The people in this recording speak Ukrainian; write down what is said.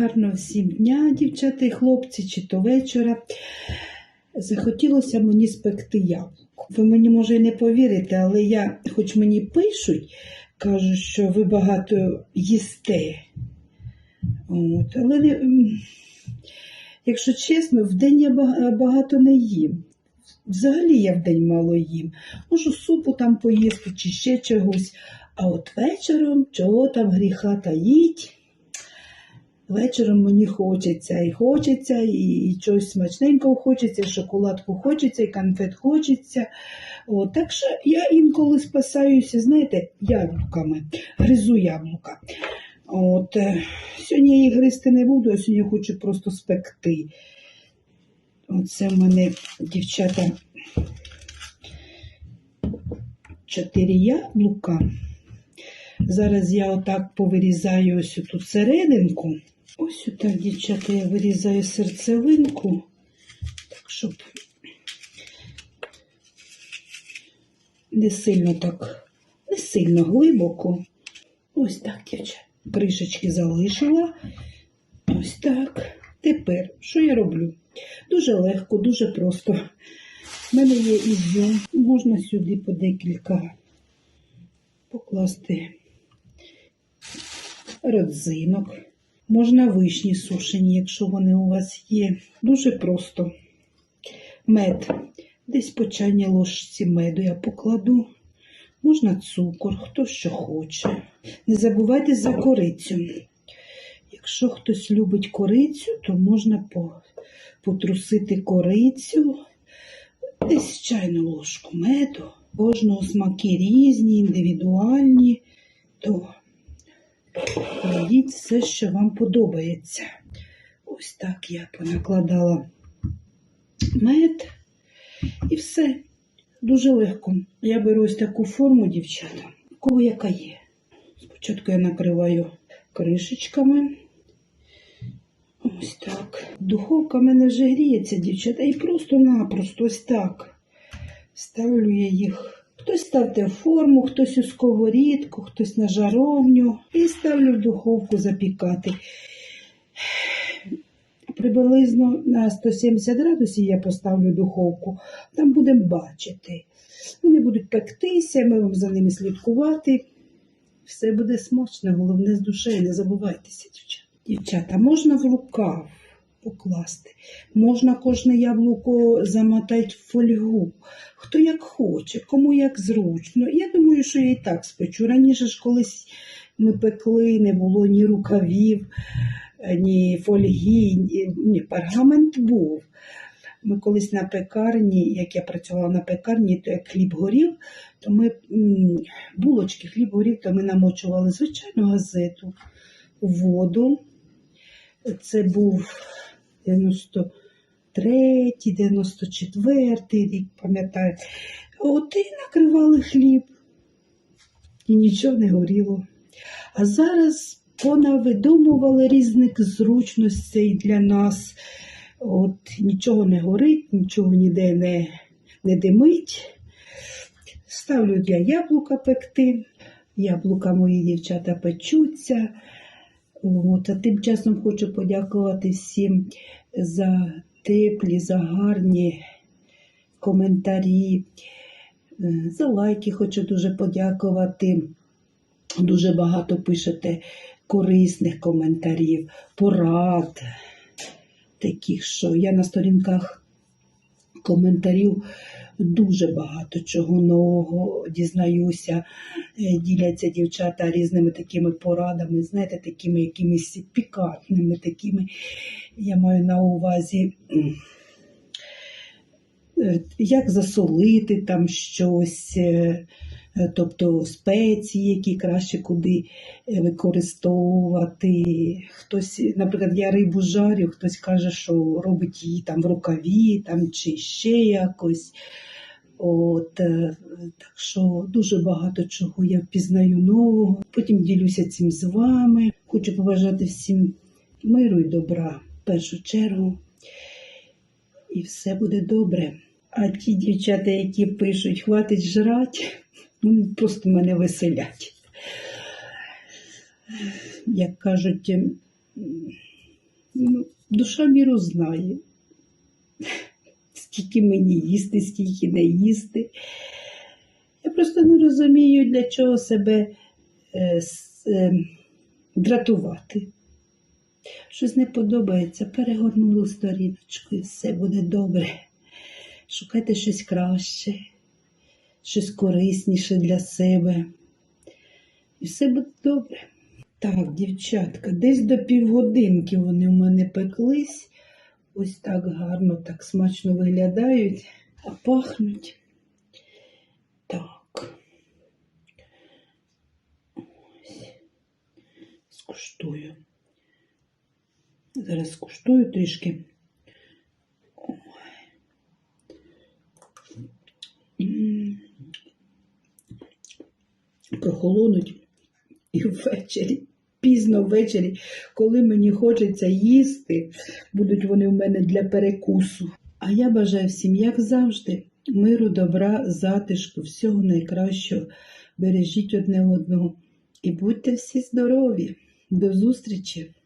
Гарного всім дня, дівчата і хлопці, чи то вечора. Захотілося мені спекти яблуко. Ви мені може і не повірите, але я, хоч мені пишуть, кажуть, що ви багато їсте. От, але якщо чесно, в день я багато не їм. Взагалі я в день мало їм. Можу супу там поїсти чи ще чогось. А от вечором чого там гріха таїть. Вечором мені хочеться і хочеться, і, і чогось смачненького хочеться, і шоколадку хочеться, і конфет хочеться. От, так що я інколи спасаюся, знаєте, яблуками, гризу яблука. От, е, сьогодні я їх гризти не буду, а сьогодні хочу просто спекти. Оце в мене, дівчата, чотири яблука. Зараз я отак повирізаю ось тут серединку. Ось отак, дівчата, я вирізаю серцевинку, так, щоб не сильно так, не сильно глибоко. Ось так, дівчата. Кришечки залишила. Ось так. Тепер, що я роблю? Дуже легко, дуже просто. У мене є ізюм. Можна сюди по декілька покласти родзинок. Можна вишні сушені, якщо вони у вас є. Дуже просто. Мед. Десь по чайній ложці меду я покладу. Можна цукор, хто що хоче. Не забувайте за корицю. Якщо хтось любить корицю, то можна потрусити корицю. Десь чайну ложку меду. Кожного смаки різні, індивідуальні. То кладіть все, що вам подобається. Ось так я понакладала мед і все. Дуже легко. Я беру ось таку форму, дівчата, кого яка є. Спочатку я накриваю кришечками. Ось так. Духовка в мене вже гріється, дівчата, і просто-напросто ось так. Ставлю я їх. Хтось ставте в форму, хтось у сковорідку, хтось на жаровню. І ставлю в духовку запікати. Приблизно на 170 градусів я поставлю духовку. Там будемо бачити. Вони будуть пектися, ми вам за ними слідкувати. Все буде смачно, головне з душею, не забувайтеся, дівчата. Дівчата, можна в рукав покласти, можна кожне яблуко замотати в фольгу. Хто як хоче, кому як зручно. Я думаю, що я і так спечу. Раніше ж колись ми пекли, не було ні рукавів, ні фольги, ні, пергамент був. Ми колись на пекарні, як я працювала на пекарні, то як хліб горів, то ми булочки, хліб горів, то ми намочували звичайну газету воду. Це був 93, 94 рік, пам'ятаю. От і накривали хліб. І нічого не горіло. А зараз понавидумували різних зручностей для нас. От нічого не горить, нічого ніде не, не димить. Ставлю для яблука пекти. Яблука мої дівчата печуться. От, а тим часом хочу подякувати всім за теплі, за гарні коментарі, Е, за лайки хочу дуже подякувати. Дуже багато пишете корисних коментарів, порад таких, що я на сторінках коментарів дуже багато чого нового дізнаюся. Е, Діляться дівчата різними такими порадами, знаєте, такими якимись пікантними, такими, я маю на увазі, е, як засолити там щось. е, Тобто спеції, які краще куди використовувати. Хтось, наприклад, я рибу жарю, хтось каже, що робить її там в рукаві там, чи ще якось. От, е, так що дуже багато чого я впізнаю нового. Потім ділюся цим з вами. Хочу побажати всім миру і добра в першу чергу. І все буде добре. А ті дівчата, які пишуть, хватить жрати, вони просто мене веселять. Як кажуть, Ну, душа міру знає. Скільки мені їсти, скільки не їсти. Я просто не розумію, для чого себе е, е, дратувати. Щось не подобається, перегорнули сторіночку і все буде добре. Шукайте щось краще, щось корисніше для себе. І все буде добре. Так, дівчатка, десь до півгодинки вони в мене пеклись. Ось так гарно, так смачно виглядають, а пахнуть. Так. Ось. Скуштую. Зараз скуштую трішки. Прохолонуть і ввечері, пізно ввечері, коли мені хочеться їсти, будуть вони в мене для перекусу. А я бажаю всім, як завжди, миру, добра, затишку, всього найкращого. Бережіть одне одного і будьте всі здорові. До зустрічі!